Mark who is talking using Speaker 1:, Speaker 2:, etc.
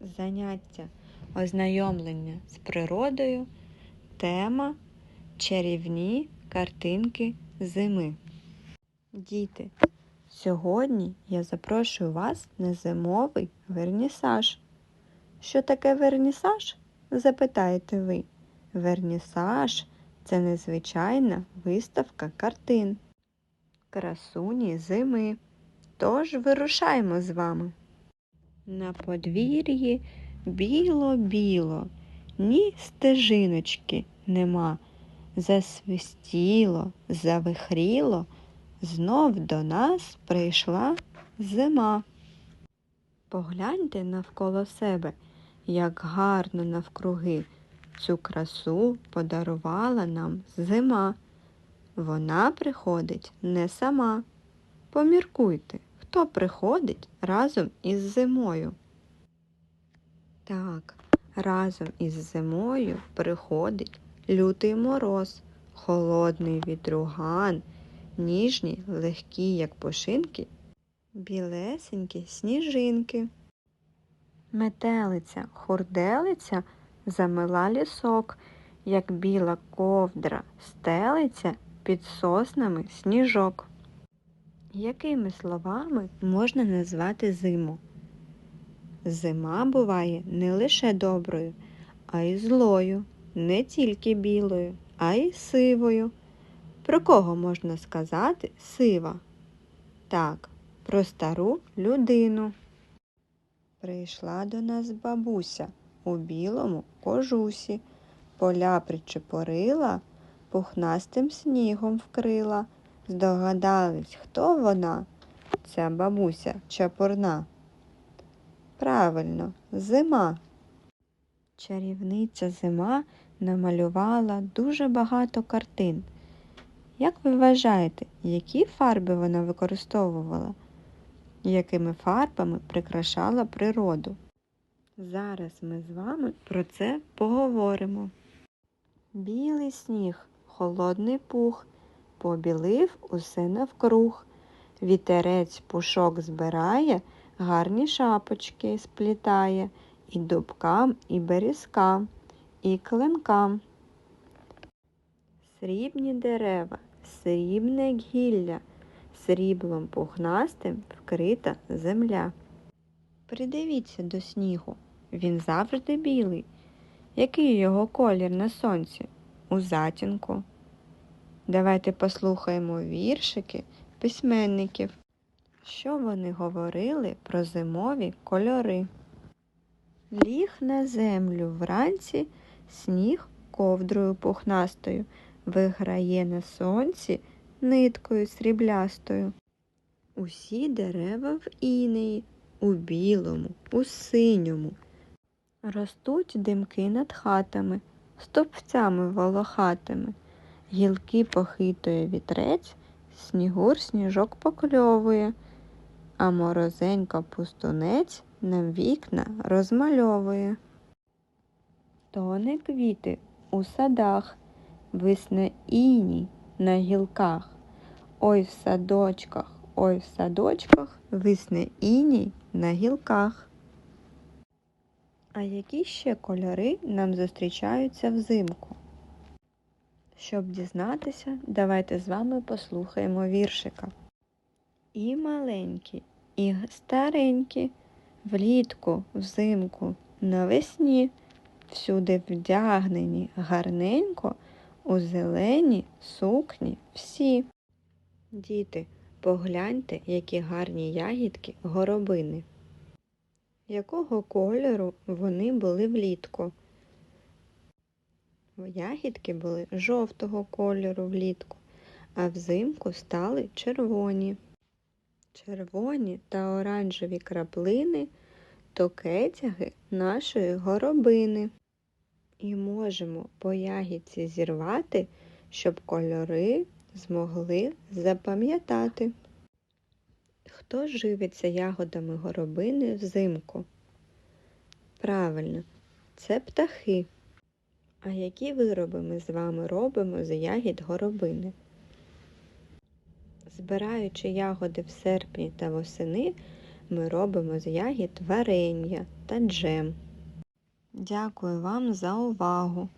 Speaker 1: Заняття ознайомлення з природою. Тема чарівні картинки зими. Діти, сьогодні я запрошую вас на зимовий вернісаж. Що таке вернісаж? запитаєте ви. Вернісаж це незвичайна виставка картин. Красуні зими. Тож вирушаємо з вами. На подвір'ї біло-біло, ні стежиночки нема. Засвистіло, завихріло, знов до нас прийшла зима. Погляньте навколо себе, як гарно навкруги. Цю красу подарувала нам зима. Вона приходить не сама. Поміркуйте, хто приходить разом із зимою. Так, разом із зимою приходить лютий мороз, холодний вітруган, ніжні, легкі, як пушинки, білесенькі сніжинки. Метелиця, хурделиця замила лісок, як біла ковдра, стелиться під соснами сніжок. Якими словами можна назвати зиму? Зима буває не лише доброю, а й злою, не тільки білою, а й сивою. Про кого можна сказати сива? Так, про стару людину. Прийшла до нас бабуся у білому кожусі, поля причепорила, пухнастим снігом вкрила. Здогадались, хто вона? Ця бабуся чапурна. Правильно, зима. Чарівниця зима намалювала дуже багато картин. Як ви вважаєте, які фарби вона використовувала? Якими фарбами прикрашала природу? Зараз ми з вами про це поговоримо. Білий сніг, холодний пух, побілив усе навкруг. Вітерець пушок збирає, гарні шапочки сплітає і дубкам, і берізкам, і клинкам. Срібні дерева, срібне гілля, сріблом пухнастим вкрита земля. Придивіться до снігу, він завжди білий. Який його колір на сонці? У затінку. Давайте послухаємо віршики письменників. Що вони говорили про зимові кольори? Ліг на землю вранці, сніг ковдрою пухнастою, виграє на сонці ниткою сріблястою. Усі дерева в інеї, у білому, у синьому. Ростуть димки над хатами, стовпцями волохатими. Гілки похитує вітрець, снігур сніжок покльовує, а морозенька пустунець нам вікна розмальовує. Тоне квіти у садах, висне іній на гілках. Ой в садочках, ой в садочках, висне іній на гілках. А які ще кольори нам зустрічаються взимку? Щоб дізнатися, давайте з вами послухаємо віршика. І маленькі, і старенькі, влітку, взимку, навесні, всюди вдягнені гарненько, у зелені сукні всі. Діти, погляньте, які гарні ягідки горобини. Якого кольору вони були влітку? Ягідки були жовтого кольору влітку, а взимку стали червоні. Червоні та оранжеві краплини то кетяги нашої горобини. І можемо по ягідці зірвати, щоб кольори змогли запам'ятати. Хто живиться ягодами горобини взимку? Правильно, це птахи. А які вироби ми з вами робимо з ягід горобини? Збираючи ягоди в серпні та восени, ми робимо з ягід варення та джем. Дякую вам за увагу!